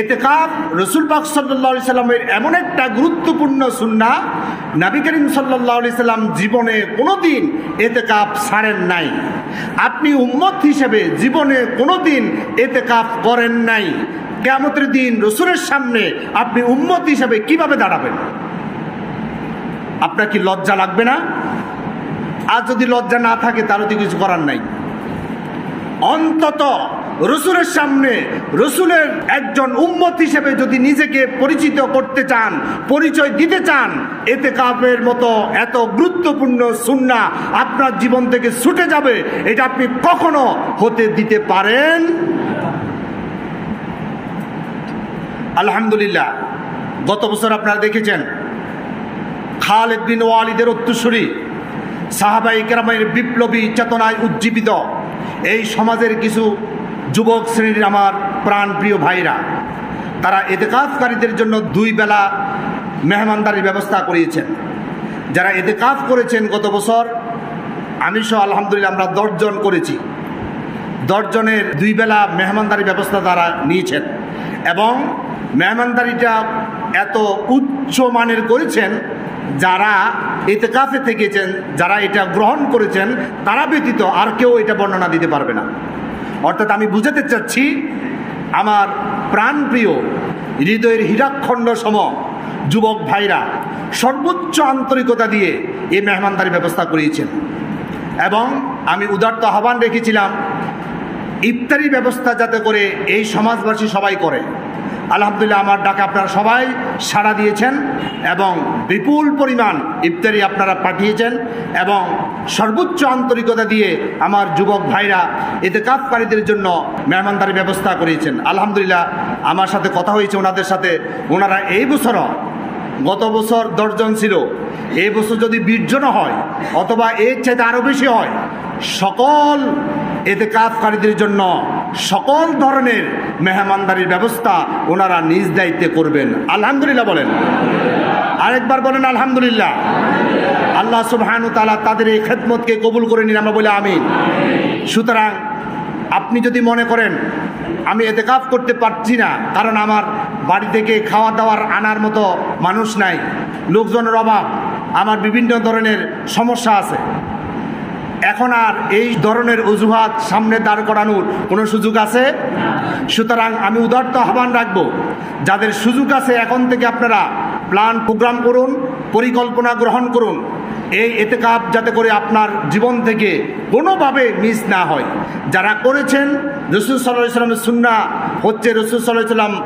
এতেকাপ রসুল পাক সাল্লাহ সাল্লামের এমন একটা গুরুত্বপূর্ণ সুন্না নবী করিম সাল্লাহ সাল্লাম জীবনে কোনোদিন এতেকাপ ছাড়েন নাই। আপনি উম্মত হিসেবে জীবনে কোনোদিন এতেকাপ করেন নাই। কেমতের দিন রসুলের সামনে আপনি উম্মত হিসেবে কীভাবে দাঁড়াবেন? আপনার কি লজ্জা লাগবে না? আর যদি লজ্জা না থাকে তারও তো কিছু করার নাই। অন্তত রসুলের সামনে রসুলের একজন উম্মত হিসেবে যদি নিজেকে পরিচিত করতে চান, পরিচয় দিতে চান, এতে কাপের মতো এত গুরুত্বপূর্ণ সুন্না আপনার জীবন থেকে ছুটে যাবে, এটা আপনি কখনো হতে দিতে পারেন? আলহামদুলিল্লাহ। গত বছর আপনারা দেখেছেন, খালেদ বিন ওয়ালিদের উত্তরসূরি সাহাবাই কেরামের বিপ্লবী চেতনায় উজ্জীবিত। এই সমাজের কিছু যুবক শ্রেণির আমার প্রাণপ্রিয় ভাইরা, তারা এতেকাফকারীদের জন্য দুই বেলা মেহমানদারির ব্যবস্থা করিয়েছেন। যারা এতেকাফ করেছেন গত বছর, আমি সহ আলহামদুলিল্লাহ আমরা দশজন করেছি। দশজনের দুই বেলা মেহমানদারি ব্যবস্থা তারা নিয়েছেন এবং মেহমানদারিটা এত উচ্চ মানের করেছেন, যারা এতে কাফে থেকেছেন, যারা এটা গ্রহণ করেছেন, তারা ব্যতীত আর কেউ এটা বর্ণনা দিতে পারবে না। অর্থাৎ আমি বুঝাতে চাচ্ছি, আমার প্রাণপ্রিয় হৃদয়ের হীরাখণ্ড সম যুবক ভাইরা সর্বোচ্চ আন্তরিকতা দিয়ে এই মেহমানদারি ব্যবস্থা করিয়েছেন। এবং আমি উদার্ত আহ্বান রেখেছিলাম, ইফতারি ব্যবস্থা যাতে করে এই সমাজবাসী সবাই করে। আলহামদুলিল্লাহ আমার ডাকে আপনারা সবাই সাড়া দিয়েছেন এবং বিপুল পরিমাণ ইফতারি আপনারা পাঠিয়েছেন এবং সর্বোচ্চ আন্তরিকতা দিয়ে আমার যুবক ভাইরা এতে কাপকারীদের জন্য মেহমানদারি ব্যবস্থা করিয়েছেন আলহামদুলিল্লাহ আমার সাথে কথা হয়েছে ওনাদের সাথে। ওনারা এই বছরও গত বছর দশজন ছিল। এই বছর যদি বিশজনও হয় অথবা এর চাইতে আরও বেশি হয়, সকল এতে কাজকারীদের জন্য সকল ধরনের মেহমানদারির ব্যবস্থা ওনারা নিজ দায়িত্বে করবেন। আলহামদুলিল্লাহ বলেন। আরেকবার বলেন আলহামদুলিল্লাহ। আল্লাহ সুবহানু তালা তাদের এই খেদমতকে কবুল করে নিন, আমরা বলে আমিন। সুতরাং আপনি যদি মনে করেন, আমি এতে কাজ করতে পারছি না, কারণ আমার বাড়ি থেকে খাওয়া দাওয়ার আনার মতো মানুষ নাই, লোকজনের অভাব, আমার বিভিন্ন ধরনের সমস্যা আছে। এখন আর এই ধরনের অজুহাত সামনে দাঁড় করানোর কোনো সুযোগ আছে? সুতরাং আমি উদার্ত আহ্বান রাখব, যাদের সুযোগ আছে এখন থেকে আপনারা প্ল্যান প্রোগ্রাম করুন, পরিকল্পনা গ্রহণ করুন। এই এতেকাপ যাতে করে আপনার জীবন থেকে কোনোভাবে মিস না হয়। যারা করেছেন, রসুল সাল্লাহ সাল্লামের সুন্না হচ্ছে রসুল সাল্লাহ সাল্লাম